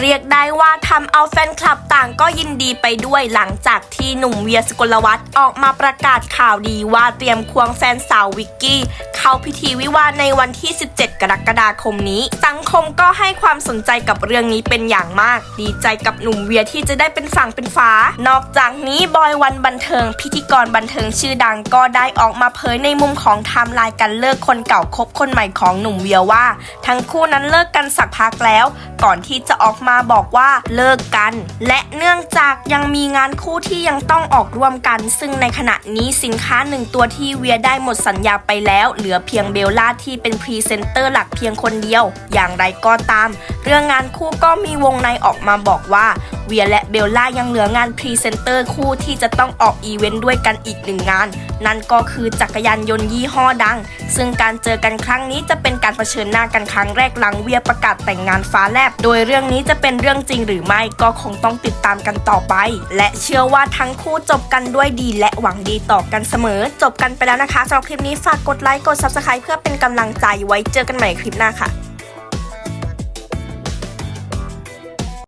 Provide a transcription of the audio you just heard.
เรียกได้ว่าทำเอาแฟนคลับต่างก็ยินดีไปด้วยหลังจากที่หนุ่มเวียสกลวัฒน์ออกมาประกาศข่าวดีว่าเตรียมควงแฟนสาววิกกี้ เข้าพิธีวิวาในวันที่ 17 กรกฎาคมนี้ สังคมก็ให้ความสนใจกับเรื่องนี้เป็นอย่างมาก ดีใจกับหนุ่มเวียที่จะได้เป็นฝั่งเป็นฝานอกจากนี้บอยวันบันเทิง พิธีกรบันเทิงชื่อดังก็ได้ออกมาเผยในมุมของไทม์ไลน์การเลิกคนเก่าคบคนใหม่ของหนุ่มเวียว่า ทั้งคู่นั้นเลิกกันสักพักแล้ว ก่อนที่จะออกมาบอกว่าเลิกกัน และเนื่องจากยังมีงานคู่ที่ยังต้องออกร่วมกัน ซึ่งในขณะนี้สินค้าหนึ่งตัวที่เวียได้หมดสัญญาไปแล้วเหลือเพียงเบลล่าที่เป็นพรีเซนเตอร์หลักเพียงคนเดียว อย่างไรก็ตาม เรื่องงานคู่ก็มีวงในออกมาบอกว่า วียและเบลล่ายังเหลืองานพรีเซนเตอร์คู่ที่จะต้องออกอีเวนต์ด้วยกันอีกหนึ่งงาน นั่นก็คือจักรยานยนต์ยี่ห้อดัง ซึ่งการเจอกันครั้งนี้จะเป็นการเผชิญหน้ากันครั้งแรกหลังเวียประกาศแต่งงานฟ้าแลบ โดยเรื่องนี้จะเป็นเรื่องจริงหรือไม่ก็คงต้องติดตามกันต่อไป และเชื่อว่าทั้งคู่จบกันด้วยดี และหวังดีต่อกันเสมอ จบกันไปแล้วนะคะสำหรับคลิปนี้ฝากกดไลค์กด subscribe เพื่อเป็นกำลังใจไว้เจอกันใหม่คลิปหน้าค่ะ